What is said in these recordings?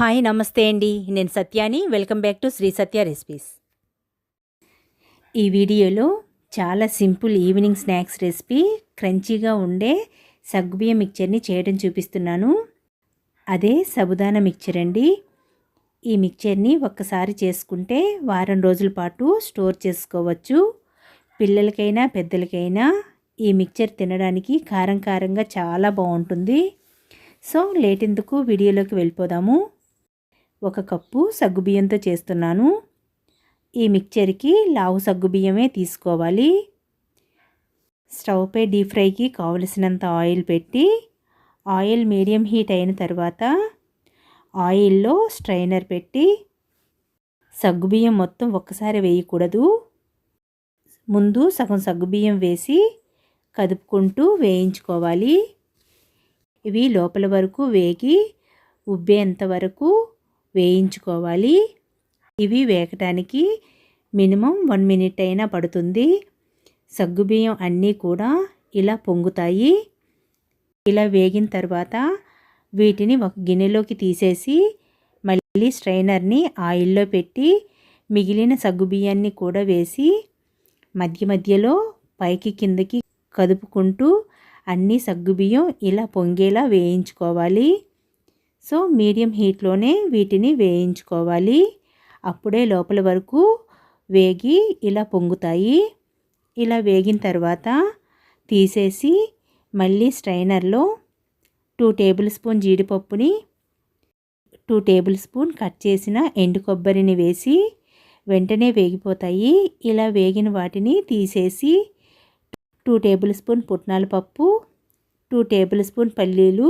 Hi నమస్తే అండి. నేను సత్యాని. Welcome back to Shri Satya recipes. ఈ వీడియోలో చాలా సింపుల్ ఈవినింగ్ స్నాక్స్ రెసిపీ క్రంచీగా ఉండే సగ్గుబియ్య మిక్చర్ని చేయడం చూపిస్తున్నాను. అదే సబుదాన మిక్చర్ అండి. ఈ మిక్చర్ని ఒక్కసారి చేసుకుంటే వారం రోజుల పాటు స్టోర్ చేసుకోవచ్చు. పిల్లలకైనా పెద్దలకైనా ఈ మిక్చర్ తినడానికి కారం కారంగా చాలా బాగుంటుంది. సో లేట్ ఎందుకు వీడియోలోకి వెళ్ళిపోదాము? ఒక కప్పు సగ్గుబియ్యంతో చేస్తున్నాను. ఈ మిక్చర్కి లావు సగ్గుబియ్యమే తీసుకోవాలి. స్టవ్పై డీప్ ఫ్రైకి కావలసినంత ఆయిల్ పెట్టి ఆయిల్ మీడియం హీట్ అయిన తర్వాత ఆయిల్లో స్ట్రైనర్ పెట్టి సగ్గుబియ్యం మొత్తం ఒక్కసారి వేయకూడదు. ముందు సగం సగ్గుబియ్యం వేసి కదుపుకుంటూ వేయించుకోవాలి. ఇవి లోపల వరకు వేగి ఉబ్బేంత వరకు వేయించుకోవాలి. ఇవి వేగటానికి మినిమం వన్ మినిట్ అయినా పడుతుంది. సగ్గుబియ్యం అన్నీ కూడా ఇలా పొంగుతాయి. ఇలా వేగిన తర్వాత వీటిని ఒక గిన్నెలోకి తీసేసి మళ్ళీ స్ట్రైనర్ని ఆయిల్లో పెట్టి మిగిలిన సగ్గుబియ్యాన్ని కూడా వేసి మధ్య మధ్యలో పైకి కిందకి కదుపుకుంటూ అన్ని సగ్గుబియ్యం ఇలా పొంగేలా వేయించుకోవాలి. సో మీడియం హీట్లోనే వీటిని వేయించుకోవాలి. అప్పుడే లోపల వరకు వేగి ఇలా పొంగుతాయి. ఇలా వేగిన తర్వాత తీసేసి మళ్ళీ స్ట్రైనర్లో టూ టేబుల్ స్పూన్ జీడిపప్పుని టూ టేబుల్ స్పూన్ కట్ చేసిన ఎండు కొబ్బరిని వేసి వెంటనే వేగిపోతాయి. ఇలా వేగిన వాటిని తీసేసి టూ టేబుల్ స్పూన్ పుట్నాల పప్పు టూ టేబుల్ స్పూన్ పల్లీలు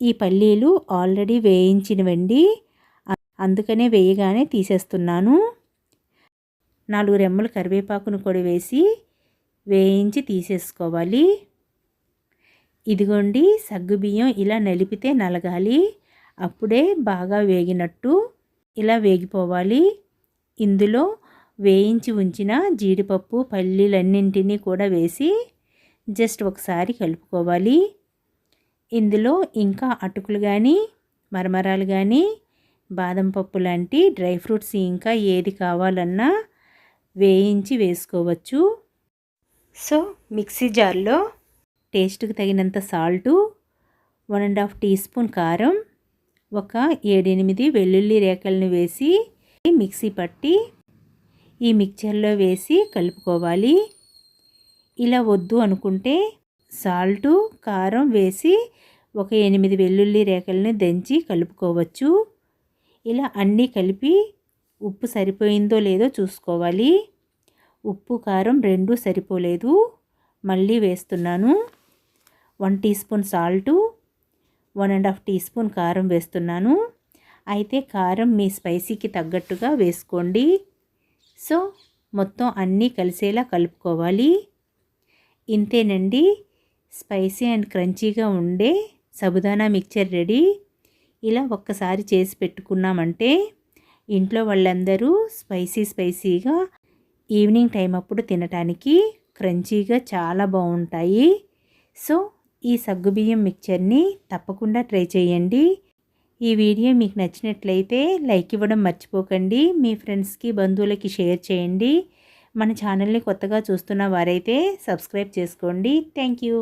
ఈ పల్లీలు ఆల్రెడీ వేయించినవండి. అందుకనే వేయగానే తీసేస్తున్నాను. నాలుగు రెమ్మలు కరివేపాకును కూడా వేసి వేయించి తీసేసుకోవాలి. ఇదిగోండి సగ్గుబియ్యం ఇలా నలిపితే నలగాలి. అప్పుడే బాగా వేగినట్టు ఇలా వేగిపోవాలి. ఇందులో వేయించి ఉంచిన జీడిపప్పు పల్లీలన్నింటినీ కూడా వేసి జస్ట్ ఒకసారి కలుపుకోవాలి. ఇందులో ఇంకా అటుకులు కానీ మరమరాలు కానీ బాదం పప్పు లాంటి డ్రై ఫ్రూట్స్ ఇంకా ఏది కావాలన్నా వేయించి వేసుకోవచ్చు. సో మిక్సీ జార్లో టేస్ట్కి తగినంత salt one and half teaspoon కారం ఒక ఏడెనిమిది వెల్లుల్లి రేకలను వేసి మిక్సీ పట్టి ఈ మిక్చర్లో వేసి కలుపుకోవాలి. ఇలా వద్దు అనుకుంటే సాల్టు కారం వేసి ఒక ఎనిమిది వెల్లుల్లి రేఖల్ని దంచి కలుపుకోవచ్చు. ఇలా అన్నీ కలిపి ఉప్పు సరిపోయిందో లేదో చూసుకోవాలి. ఉప్పు కారం రెండు సరిపోలేదు. మళ్ళీ వేస్తున్నాను. One teaspoon salt one and half teaspoon కారం వేస్తున్నాను. అయితే కారం మీ స్పైసీకి తగ్గట్టుగా వేసుకోండి. సో మొత్తం అన్నీ కలిసేలా కలుపుకోవాలి. ఇంతేనండి. స్పైసీ అండ్ క్రంచీగా ఉండే సబుదానా మిక్చర్ రెడీ. ఇలా ఒక్కసారి చేసి పెట్టుకున్నామంటే ఇంట్లో వాళ్ళందరూ స్పైసీ స్పైసీగా ఈవినింగ్ టైం అప్పుడు తినటానికి క్రంచీగా చాలా బాగుంటాయి. సో ఈ సగ్గుబియ్యం మిక్చర్ని తప్పకుండా ట్రై చేయండి. ఈ వీడియో మీకు నచ్చినట్లయితే లైక్ ఇవ్వడం మర్చిపోకండి. మీ ఫ్రెండ్స్కి బంధువులకి షేర్ చేయండి. మన ఛానల్ని కొత్తగా చూస్తున్న వారైతే సబ్స్క్రైబ్ చేసుకోండి. Thank you.